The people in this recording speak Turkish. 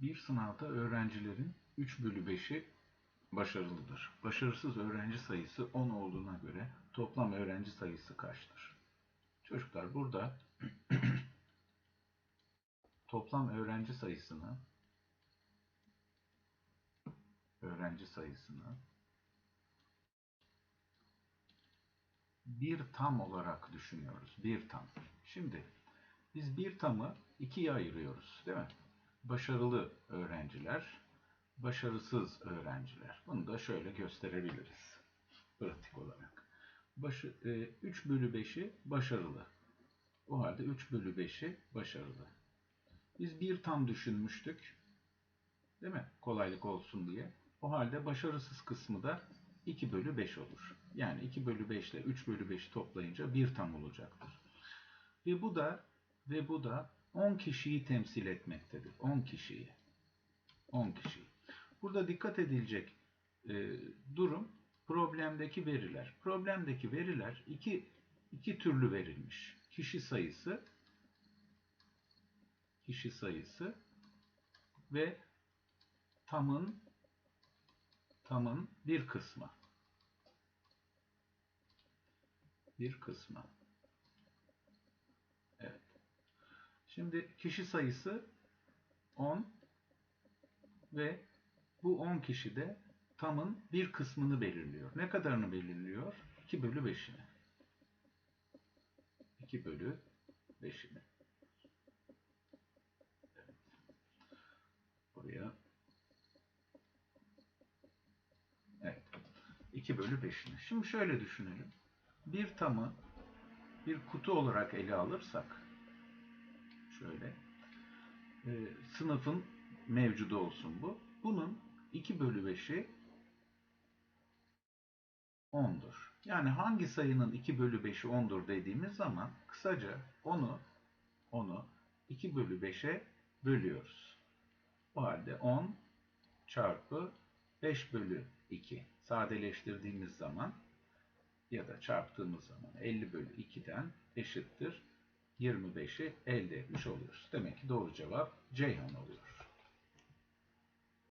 Bir sınavda öğrencilerin 3 bölü 5'i başarılıdır. Başarısız öğrenci sayısı 10 olduğuna göre toplam öğrenci sayısı kaçtır? Çocuklar burada toplam öğrenci sayısını öğrenci sayısını bir tam olarak düşünüyoruz. Bir tam. Şimdi biz bir tamı ikiye ayırıyoruz, değil mi? Başarılı öğrenciler, başarısız öğrenciler. Bunu da şöyle gösterebiliriz pratik olarak. Başı, e, 3 bölü 5'i başarılı. O halde 3 bölü 5'i başarılı. Biz bir tam düşünmüştük. Değil mi? Kolaylık olsun diye. O halde başarısız kısmı da 2 bölü 5 olur. Yani 2 bölü 5 ile 3 bölü 5'i toplayınca bir tam olacaktır. Ve bu da ve bu da 10 kişiyi temsil etmektedir. 10 kişiyi. 10 kişiyi. Burada dikkat edilecek e, durum problemdeki veriler. Problemdeki veriler iki, iki türlü verilmiş. Kişi sayısı kişi sayısı ve tamın tamın bir kısmı. Bir kısmı. Evet. Şimdi kişi sayısı 10 ve bu 10 kişi de tamın bir kısmını belirliyor. Ne kadarını belirliyor? 2 bölü 5'ini. 2 bölü 5'ini. Evet. Buraya Evet. 2 bölü 5'ini. Şimdi şöyle düşünelim. Bir tamı bir kutu olarak ele alırsak şöyle e, sınıfın mevcudu olsun bu. Bunun 2 bölü 5'i 10'dur. Yani hangi sayının 2 bölü 5'i 10'dur dediğimiz zaman kısaca onu onu 2 bölü 5'e bölüyoruz. O halde 10 çarpı 5 bölü 2 sadeleştirdiğimiz zaman ya da çarptığımız zaman 50 bölü 2'den eşittir 25'i elde etmiş oluyoruz. Demek ki doğru cevap Ceyhan oluyor.